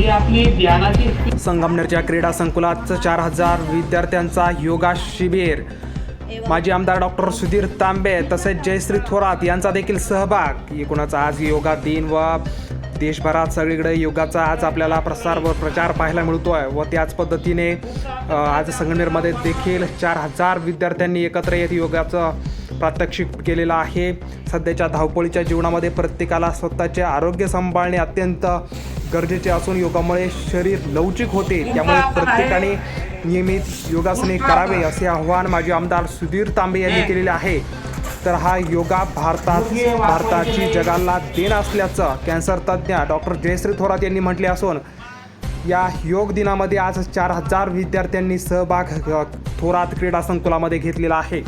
ही आपली ध्यानाची संगमनेरच्या क्रीडा संकुलात चार हजार विद्यार्थ्यांचा योगा शिबिर. माजी आमदार डॉक्टर सुधीर तांबे तसेच जयश्री थोरात यांचा देखील सहभाग. एकूणच आज योगा दिन व देशभरात सगळीकडे योगाचा आज आपल्याला प्रसार व प्रचार पाहायला मिळतोय व त्याच पद्धतीने आज संगमनेरमध्ये देखील चार हजार विद्यार्थ्यांनी एकत्र येत योगाचं प्रात्यक्षिक केलेलं आहे. सध्याच्या धावपळीच्या जीवनामध्ये प्रत्येकाला स्वतःचे आरोग्य सांभाळणे अत्यंत गरजेचे असून योगामुळे शरीर लवचिक होते. त्यामुळे प्रत्येकाने नियमित योगासने करावे असे आव्हान माजी आमदार सुधीर तांबे यांनी केलेले आहे. तर हा योगा भारतात भारताची जगाला देण असल्याचं कॅन्सर तज्ज्ञ डॉक्टर जयश्री थोरात यांनी म्हटले असून या योग दिनामध्ये आज चार हजार विद्यार्थ्यांनी सहभाग थोरात क्रीडा संकुलामध्ये घेतलेला आहे.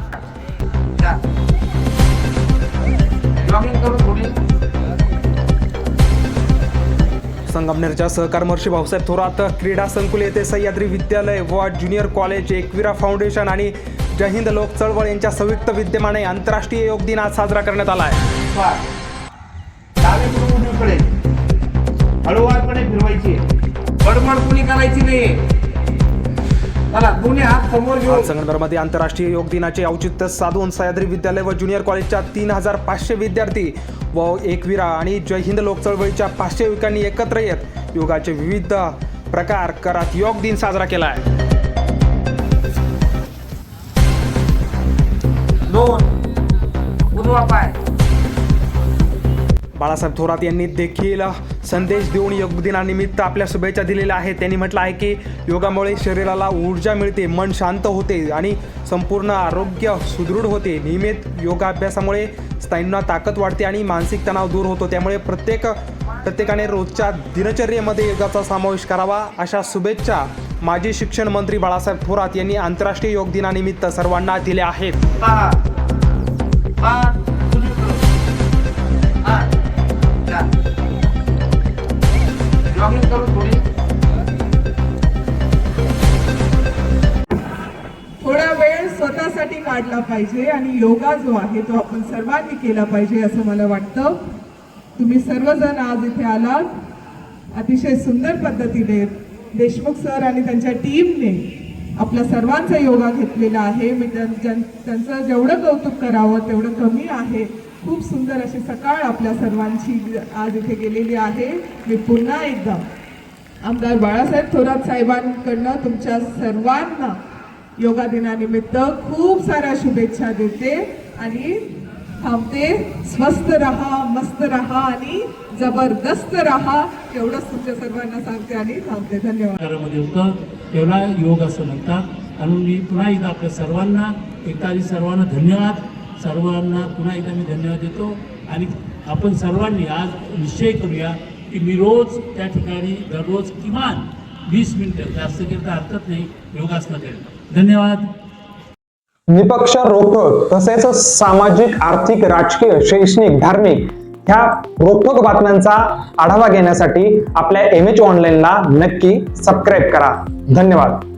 संगमनेरच्या सहकार महर्षी भाऊसाहेब थोरात क्रीडा संकुल येथे सह्याद्री विद्यालय व ज्युनियर कॉलेज एकविरा फाउंडेशन आणि जय हिंद लोक चळवळ यांच्या संयुक्त विद्यमाने आंतरराष्ट्रीय योग दिन आज साजरा करण्यात आला आहे. हळूवारपणे फिरवायची बडबड कुणी करायची नाही संगमनेरमध्ये आंतरराष्ट्रीय योग दिनाचे औचित्य साधून सह्याद्री विद्यालय व ज्युनियर कॉलेजच्या तीन हजार पाचशे विद्यार्थी व एकविरा आणि जय हिंद लोक चळवळीच्या पाचशे युवकांनी एकत्र येत योगाचे विविध प्रकार करत योग दिन साजरा केला आहे दोन उजवा पाय. बाळासाहेब थोरात यांनी देखील संदेश देऊन योग दिनानिमित्त आपल्या शुभेच्छा दिलेल्या आहेत. त्यांनी म्हटलं आहे की योगामुळे शरीराला ऊर्जा मिळते मन शांत होते आणि संपूर्ण आरोग्य सुदृढ होते. नियमित योगाभ्यासामुळे स्थायूंना ताकद वाढते आणि मानसिक तणाव दूर होतो. त्यामुळे प्रत्येक प्रत्येकाने रोजच्या दिनचर्येमध्ये योगाचा समावेश करावा अशा शुभेच्छा माजी शिक्षण मंत्री बाळासाहेब थोरात यांनी आंतरराष्ट्रीय योग दिनानिमित्त सर्वांना दिल्या आहेत. त्यासाठी काढला पाहिजे आणि योगा जो आहे तो आपण सर्वांनी केला पाहिजे असं मला वाटतं. तुम्ही सर्वजण आज इथे आलात. अतिशय सुंदर पद्धतीने देशमुख सर आणि त्यांच्या टीमने आपल्या सर्वांचा योगा घेतलेला आहे. मी त्यांचं जेवढं कौतुक करावं तेवढं कमी आहे. खूप सुंदर अशी सकाळ आपल्या सर्वांची आज इथे गेलेली आहे. मी पुन्हा एकदा आमदार बाळासाहेब थोरात साहेबांकडनं तुमच्या सर्वांना योगा दिनानिमित्त खूप साऱ्या शुभेच्छा देते आणि थांबते. स्वस्त रहा मस्त रहा आणि जबरदस्त रहा. एवढंच तुमच्या सर्वांना सांगते आणि थांबते. धन्यवाद. प्रकारामध्ये होतं. त्याला योग असं म्हणतात. आणि मी पुन्हा एकदा आपल्या सर्वांना एकदा सर्वांना धन्यवाद. सर्वांना पुन्हा एकदा मी धन्यवाद देतो. आणि आपण सर्वांनी आज निश्चय करूया की मी रोज त्या ठिकाणी दररोज किमान वीस मिनिटं जास्त केलं तर हरकत नाही योगासनं करेल धन्यवाद. निपक्ष रोखोक तसेच सामाजिक आर्थिक राजकीय शैक्षणिक धार्मिक ह्या रोखोक बातम्यांचा आढावा घेण्यासाठी आपल्या एम एच ऑनलाईनला नक्की सबस्क्राईब करा. धन्यवाद.